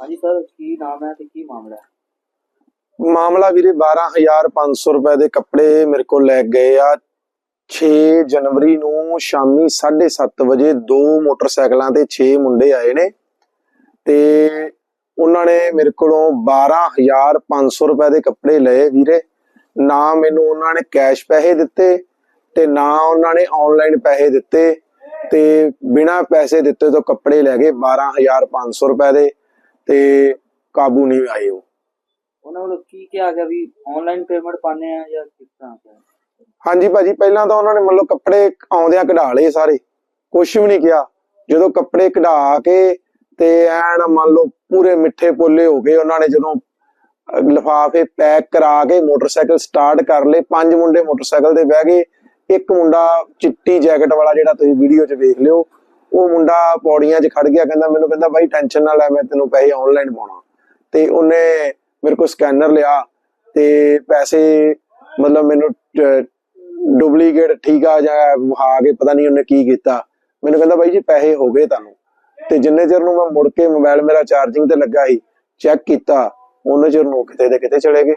ਹਾਂਜੀ ਸਰ, ਕੀ ਨਾਮ ਹੈ ਤੇ ਕੀ ਮਾਮਲਾ ਹੈ? ਮਾਮਲਾ ਵੀਰੇ 12500 ਰੁਪਏ ਦੇ ਕੱਪੜੇ ਮੇਰੇ ਕੋਲ ਲੈ ਗਏ ਆ। 6 ਜਨਵਰੀ ਨੂੰ ਸ਼ਾਮੀ 7:30 ਵਜੇ ਦੋ ਮੋਟਰਸਾਈਕਲਾਂ ਤੇ 6 ਮੁੰਡੇ ਆਏ ਨੇ ਤੇ ਉਹਨਾਂ ਨੇ ਮੇਰੇ ਕੋਲੋਂ 12500 ਰੁਪਏ ਦੇ ਕੱਪੜੇ ਲਏ ਵੀਰੇ। ਨਾ ਮੈਨੂੰ ਉਹਨਾਂ ਨੇ ਕੈਸ਼ ਪੈਸੇ ਦਿੱਤੇ ਤੇ ਨਾ ਉਹਨਾਂ ਨੇ ਆਨਲਾਈਨ ਪੈਸੇ ਦਿੱਤੇ ਤੇ ਬਿਨਾ ਪੈਸੇ ਦਿੱਤੇ ਤੋਂ ਕੱਪੜੇ ਲੈ ਗਏ 12500 ਰੁਪਏ ਦੇ। ਤੇ ਕਾਬੂ ਨਹੀਂ ਆਏ ਉਹ। ਉਹਨਾਂ ਵੱਲੋਂ ਕੀ ਕਿਹਾ ਗਿਆ ਵੀ ਆਨਲਾਈਨ ਪੇਮੈਂਟ ਪਾਣੇ ਆ ਜਾਂ ਕਿਸ ਤਰ੍ਹਾਂ ਦਾ ਹਾਂਜੀ ਭਾਜੀ ਪਹਿਲਾਂ ਤਾਂ ਉਹਨਾਂ ਨੇ ਮੰਨ ਲਓ ਕੱਪੜੇ ਆਉਂਦਿਆਂ ਕਢਾ ਲਏ ਸਾਰੇ। ਕੁਝ ਵੀ ਨਹੀਂ ਕਿਹਾ। ਜਦੋਂ ਕੱਪੜੇ ਕਢਾ ਕੇ ਤੇ ਐਨ ਮੰਨ ਲਓ ਪੂਰੇ ਮਿੱਠੇ ਪੋਲੇ ਹੋ ਗਏ ਉਹਨਾਂ ਨੇ ਜਦੋਂ ਲਫਾਫੇ ਪੈਕ ਕਰਾ ਕੇ ਮੋਟਰਸਾਈਕਲ ਸਟਾਰਟ ਕਰ ਲਏ ਪੰਜ ਮੁੰਡੇ ਮੋਟਰਸਾਈਕਲ ਤੇ ਬਹਿ ਗਏ। ਇੱਕ ਮੁੰਡਾ ਚਿੱਟੀ ਜੈਕਟ ਵਾਲਾ ਜਿਹੜਾ ਤੁਸੀਂ ਵੀਡੀਓ 'ਚ ਵੇਖ ਲਿਓ ਉਹ ਮੁੰਡਾ ਪੌੜੀਆਂ 'ਚ ਖੜ ਗਿਆ ਕਹਿੰਦਾ ਮੈਨੂੰ ਕਹਿੰਦਾ ਬਾਈ ਟੈਨਸ਼ਨ ਨਾ ਲੈ ਮੈਂ ਤੈਨੂੰ ਪੈਸੇ ਆਨਲਾਈਨ ਪਾਉਣਾ। ਤੇ ਉਹਨੇ ਮੇਰੇ ਕੋਲ ਸਕੈਨਰ ਲਿਆ ਤੇ ਪੈਸੇ ਮਤਲਬ ਮੈਨੂੰ ਡੁਪਲੀਕੇਟ ਠੀਕ ਆ ਜਾਂ ਵਹਾ ਕੇ ਪਤਾ ਨਹੀਂ ਉਹਨੇ ਕੀ ਕੀਤਾ। ਮੈਨੂੰ ਕਹਿੰਦਾ ਬਾਈ ਜੀ ਪੈਸੇ ਹੋ ਗਏ ਤੁਹਾਨੂੰ। ਤੇ ਜਿੰਨੇ ਚਿਰ ਨੂੰ ਮੈਂ ਮੁੜ ਕੇ ਮੋਬਾਈਲ ਮੇਰਾ ਚਾਰਜਿੰਗ ਤੇ ਲੱਗਾ ਸੀ ਚੈੱਕ ਕੀਤਾ ਉਹਨੇ ਚਿਰ ਨੂੰ ਕਿਤੇ ਦੇ ਕਿਤੇ ਚਲੇ ਗਏ।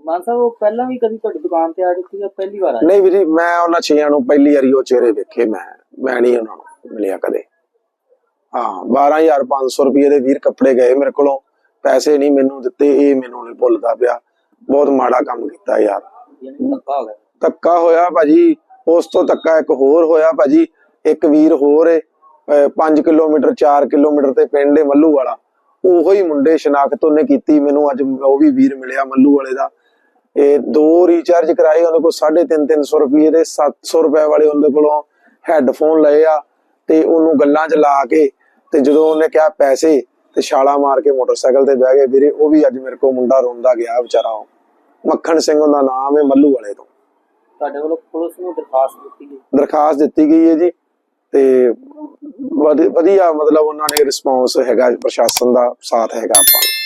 ਮਾਨ ਸਾਹਿਬ ਉਹ ਪਹਿਲਾਂ ਵੀ ਕਦੀ ਤੁਹਾਡੀ ਦੁਕਾਨ ਤੇ ਆ ਚੁੱਕੀ ਜਾਂ ਪਹਿਲੀ ਵਾਰ ਨਹੀਂ ਵੀਰੇ ਮੈਂ ਉਹਨਾਂ ਛੇਆਂ ਨੂੰ ਪਹਿਲੀ ਵਾਰੀ ਉਹ ਚਿਹਰੇ ਵੇਖੇ ਮੈਂ ਮੈਂ ਨਹੀਂ ਉਹਨਾਂ ਨੂੰ। ਮਿਲਿਆ ਕਦੇ। ਹਾਂ 12500 ਰੁਪਏ ਦੇ ਵੀਰ ਕੱਪੜੇ ਗਏ ਮੇਰੇ ਕੋਲੋਂ। ਪੈਸੇ ਨਹੀਂ ਮੈਨੂੰ ਦਿੱਤੇ ਇਹ ਮੈਨੂੰ ਨਹੀਂ ਭੁੱਲਦਾ ਪਿਆ। ਬਹੁਤ ਮਾੜਾ ਕੰਮ ਕੀਤਾ ਯਾਰ। ਧੱਕਾ ਹੋਇਆ ਭਾਜੀ ਉਸ ਤੋਂ ਧੱਕਾ ਇੱਕ ਹੋਰ ਹੋਇਆ ਭਾਜੀ। ਇੱਕ ਵੀਰ ਹੋਰ 5 ਕਿਲੋਮੀਟਰ 4 ਕਿਲੋਮੀਟਰ ਤੇ ਪਿੰਡ ਹੈ ਮੱਲੂ ਵਾਲਾ। ਉਹੋ ਹੀ ਮੁੰਡੇ ਸ਼ਨਾਖਤ ਉਹਨੇ ਕੀਤੀ ਮੈਨੂੰ ਅੱਜ ਉਹ ਵੀ ਵੀਰ ਮਿਲਿਆ ਮੱਲੂ ਵਾਲੇ ਦਾ। ਇਹ ਦੋ ਰੀਚਾਰਜ ਕਰਾਏ ਉਹਦੇ ਕੋਲ 3.5 300 ਰੁਪਏ ਦੇ 700 ਰੁਪਏ ਵਾਲੇ ਉਹਦੇ ਕੋਲੋਂ ਹੈੱਡਫੋਨ ਲਏ ਆ। ਤੇ ਉਹਨੂੰ ਗੱਲਾਂ 'ਚ ਲਾ ਕੇ ਤੇ ਜਦੋਂ ਉਹਨੇ ਕਿਹਾ ਪੈਸੇ ਤੇ ਛਾਲਾ ਮਾਰ ਕੇ ਮੋਟਰਸਾਈਕਲ ਤੇ ਬਹਿ ਗਏ ਵੀਰੇ ਉਹ ਵੀ ਅੱਜ ਮੇਰੇ ਕੋਲ ਮੁੰਡਾ ਰੋਂਦਾ ਗਿਆ ਵਿਚਾਰਾ ਉਹ। ਮੱਖਣ ਸਿੰਘ ਉਹਦਾ ਨਾਮ ਹੈ ਮੱਲੂ ਵਾਲੇ ਤੋਂ। ਤੁਹਾਡੇ ਵੱਲੋਂ ਪੁਲਿਸ ਨੂੰ ਦਰਖਾਸਤ ਦਿੱਤੀ ਗਈ? ਦਰਖਾਸਤ ਦਿੱਤੀ ਗਈ ਹੈ ਜੀ ਤੇ ਵਧ- ਵਧੀਆ ਮਤਲਬ ਉਹਨਾਂ ਨੇ ਰਿਸਪੌਂਸ ਹੈਗਾ ਪ੍ਰਸ਼ਾਸਨ ਦਾ ਸਾਥ ਹੈਗਾ ਆਪਾਂ।